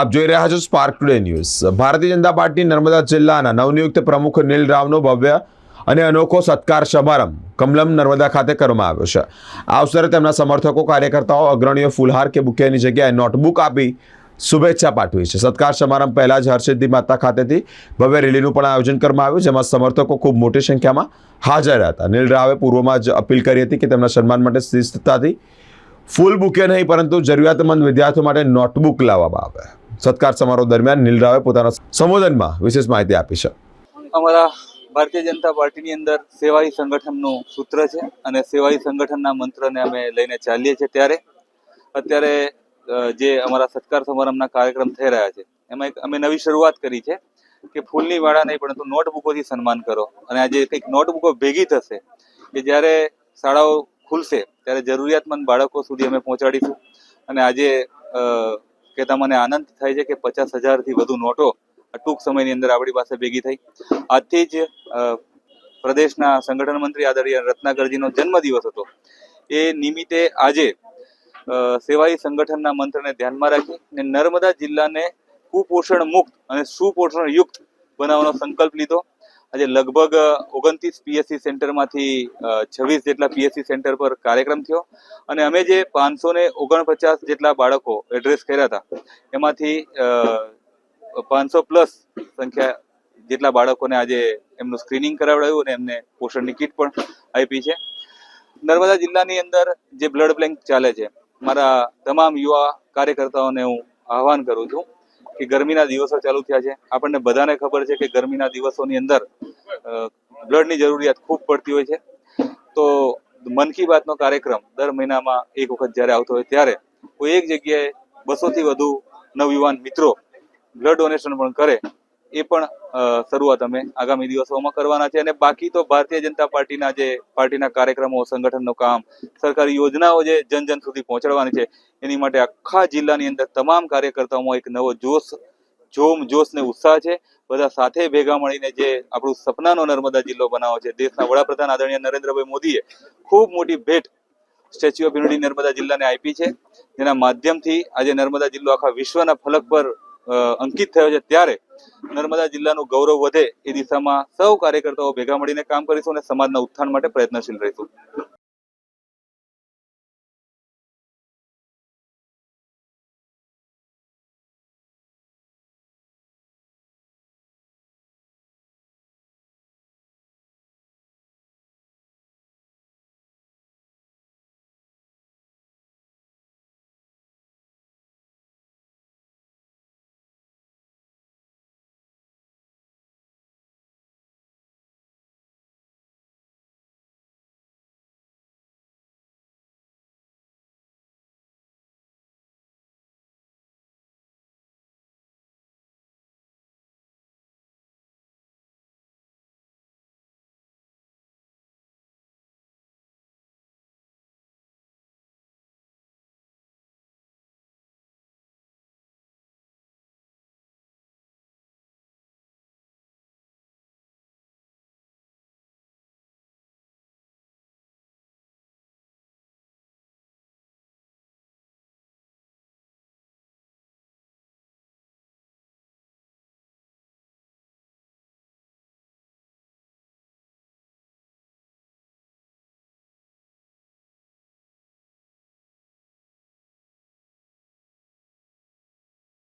આપ જોઈ રહ્યા છો spark today news Bharatiya Janata party Narmada જિલ્લાના નવનિયુક્ત પ્રમુખ નીલ રાવનો ભવ્ય અને અનોખો સત્કાર સમારંભ કમલમ નર્મદા ખાતે કરવામાં આવ્યો છે. આ અવસરે તેમના સમર્થકો, કાર્યકર્તાઓ, અગ્રણીઓ, ફુલહાર કે બુકેની જગ્યાએ નોટબુક આપી શુભેચ્છા પાઠવી છે. સત્કાર સમારંભ પહેલા જ હરસિદ્ધિ માતા ખાતેથી ભવ્ય રેલીનું પણ આયોજન કરવામાં આવ્યું, જેમાં સમર્થકો ખૂબ મોટી સંખ્યામાં હાજર હતા. નીલ રાવે પૂર્વમાં જ અપીલ કરી હતી કે તેમના સન્માન માટે શિસ્તતાથી ફૂલ બુકે નહીં, પરંતુ જરૂરિયાતમંદ વિદ્યાર્થીઓ માટે નોટબુક લાવવામાં આવે. સત્કાર સમારોહ દરમિયાન નીલ રાવે પોતાના સંબોધનમાં વિશેષ માહિતી આપી છે. અમારા ભારતીય જનતા પાર્ટીની અંદર સેવાઈ સંગઠનનું સૂત્ર છે અને સેવાઈ સંગઠનના મંત્રને અમે લઈને ચાલીએ છીએ ત્યારે. અત્યારે જે અમારા સત્કાર સમારંભના કાર્યક્રમ થઈ રહ્યા છે, એમાં એક અમે નવી શરૂઆત કરી છે કે ફૂલની વાળા નહીં, પરંતુ નોટબુકોથી સન્માન કરો. અને આજે કંઈક નોટબુકો ભેગી થશે કે જ્યારે શાળાઓ ખુલશે, ત્યારે જરૂરિયાતમંદ બાળકો સુધી અમે પહોંચાડીશું. અને આજે અ, કહેતા મને આનંદ થાય છે કે પચાસ હજારથી વધુ નોટો ટૂંક સમયની અંદર આપણી પાસે ભેગી થઈ. આજથી જ પ્રદેશના સંગઠન મંત્રી આદરણીય રત્નાકરજીનો જન્મદિવસ હતો. એ નિમિત્તે આજે સેવાઈ સંગઠનના મંત્રને ધ્યાનમાં રાખી અને નર્મદા જિલ્લાને કુપોષણ મુક્ત અને સુપોષણ યુક્ત બનાવવાનો સંકલ્પ લીધો. આજે લગભગ ઓગણત્રીસ પીએસસી સેન્ટરમાંથી છવ્વીસ જેટલા પીએસસી સેન્ટર પર કાર્યક્રમ થયો અને અમે જે પાંચસો ને ઓગણપચાસ જેટલા બાળકો એડ્રેસ કર્યા હતા, એમાંથી પાંચસો પ્લસ સંખ્યા જેટલા બાળકોને આજે એમનું સ્ક્રીનિંગ કરાવડાવ્યું અને એમને પોષણની કીટ પણ આપી છે. નર્મદા જિલ્લાની અંદર જે બ્લડ બેંક ચાલે છે, મારા તમામ યુવા કાર્યકર્તાઓને હું આહવાન કરું છું. કે ગરમીના દિવસો ચાલુ થયા છે. આપણને બધાને ખબર છે કે ગરમીના દિવસોની અંદર બ્લડની જરૂરિયાત ખૂબ પડતી હોય છે. તો મન કી બાતનો કાર્યક્રમ દર મહિનામાં એક વખત જ્યારે આવતો હોય ત્યારે કોઈ એક જગ્યાએ બસોથી વધુ નવયુવાન મિત્રો બ્લડ ડોનેશન પણ કરે એ પણ શરૂઆત અમે આગામી દિવસોમાં કરવાના છે. અને બાકી તો ભારતીય જનતા પાર્ટીના જે, પાર્ટીના કાર્યક્રમો, સંગઠનનું કામ, સરકારી યોજનાઓ જે જન જન સુધી પહોંચાડવાની છે, એની માટે આખા જિલ્લાની અંદર તમામ કાર્યકર્તાઓમાં એક નવો જોશ, જોમ જોશ ને ઉત્સાહ છે. બધા સાથે ભેગા મળીને જે આપણું સપનાનો નર્મદા જિલ્લો બનાવો છે, દેશના વડાપ્રધાન આદરણીય નરેન્દ્રભાઈ મોદીએ ખૂબ મોટી ભેટ સ્ટેચ્યુ ઓફ યુનિટી નર્મદા જિલ્લાને આપી છે. જેના માધ્યમથી આજે નર્મદા જિલ્લો આખા વિશ્વના ફલક પર અંકિત થયો છે. ત્યારે નર્મદા જિલ્લાનું ગૌરવ વધે એ દિશામાં સૌ કાર્યકર્તાઓ ભેગા મળીને કામ કરીશું અને સમાજના ઉત્થાન માટે પ્રયત્નશીલ રહીશું.